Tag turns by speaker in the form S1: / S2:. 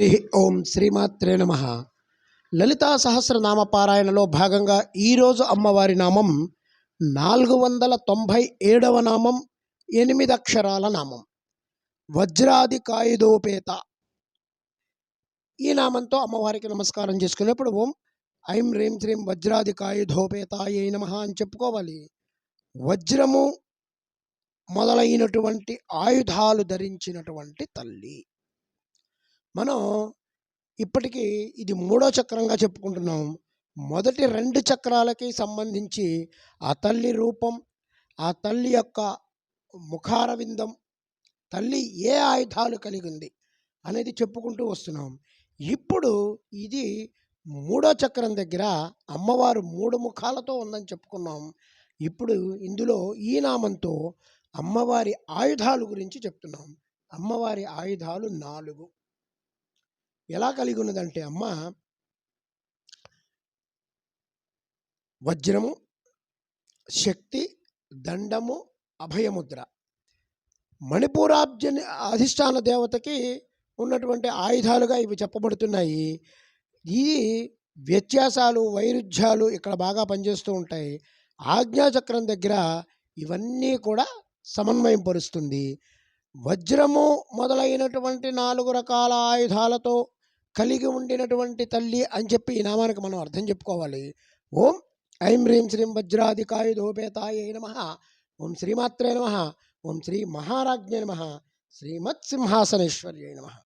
S1: హరి ఓం శ్రీమాత్రే నమ. లలితా సహస్రనామ పారాయణలో భాగంగా ఈరోజు అమ్మవారి నామం నాలుగు వందల తొంభై ఏడవ నామం ఎనిమిది అక్షరాల నామం. వజ్రాది కాయుధోపేత ఈ నామంతో అమ్మవారికి నమస్కారం చేసుకునేప్పుడు ఓం ఐం రీం శ్రీం వజ్రాది కాయుధోపేత ఏ నమ అని చెప్పుకోవాలి. వజ్రము మొదలైనటువంటి ఆయుధాలు ధరించినటువంటి తల్లి. మనం ఇప్పటికీ ఇది మూడో చక్రంగా చెప్పుకుంటున్నాం. మొదటి రెండు చక్రాలకి సంబంధించి ఆ తల్లి రూపం ఆ తల్లి యొక్క ముఖారవిందం తల్లి ఏ ఆయుధాలు కలిగింది అనేది చెప్పుకుంటూ వస్తున్నాం. ఇప్పుడు ఇది మూడో చక్రం దగ్గర అమ్మవారు మూడు ముఖాలతో ఉందని చెప్పుకున్నాం. ఇప్పుడు ఇందులో ఈ నామంతో అమ్మవారి ఆయుధాలు గురించి చెప్తున్నాం. అమ్మవారి ఆయుధాలు నాలుగు. ఎలా కలిగి ఉన్నదంటే అమ్మ వజ్రము శక్తి దండము అభయముద్ర. మణిపూరాబ్జ అధిష్టాన దేవతకి ఉన్నటువంటి ఆయుధాలుగా ఇవి చెప్పబడుతున్నాయి. ఈ వ్యత్యాసాలు వైరుధ్యాలు ఇక్కడ బాగా పనిచేస్తూ ఉంటాయి. ఆజ్ఞాచక్రం దగ్గర ఇవన్నీ కూడా సమన్వయం పరుస్తుంది. వజ్రము మొదలైనటువంటి నాలుగు రకాల ఆయుధాలతో కలిగి ఉండినటువంటి తల్లి అని చెప్పి ఈ నామానికి మనం అర్థం చెప్పుకోవాలి. ఓం ఐం హ్రీం శ్రీం వజ్రాధికాయుధోపేతాయ నమ. ఓం శ్రీమాత్రే నమ. ఓం శ్రీ మహారాజ్ఞ నమ. శ్రీమత్ సింహాసనేశ్వర్యై నమ.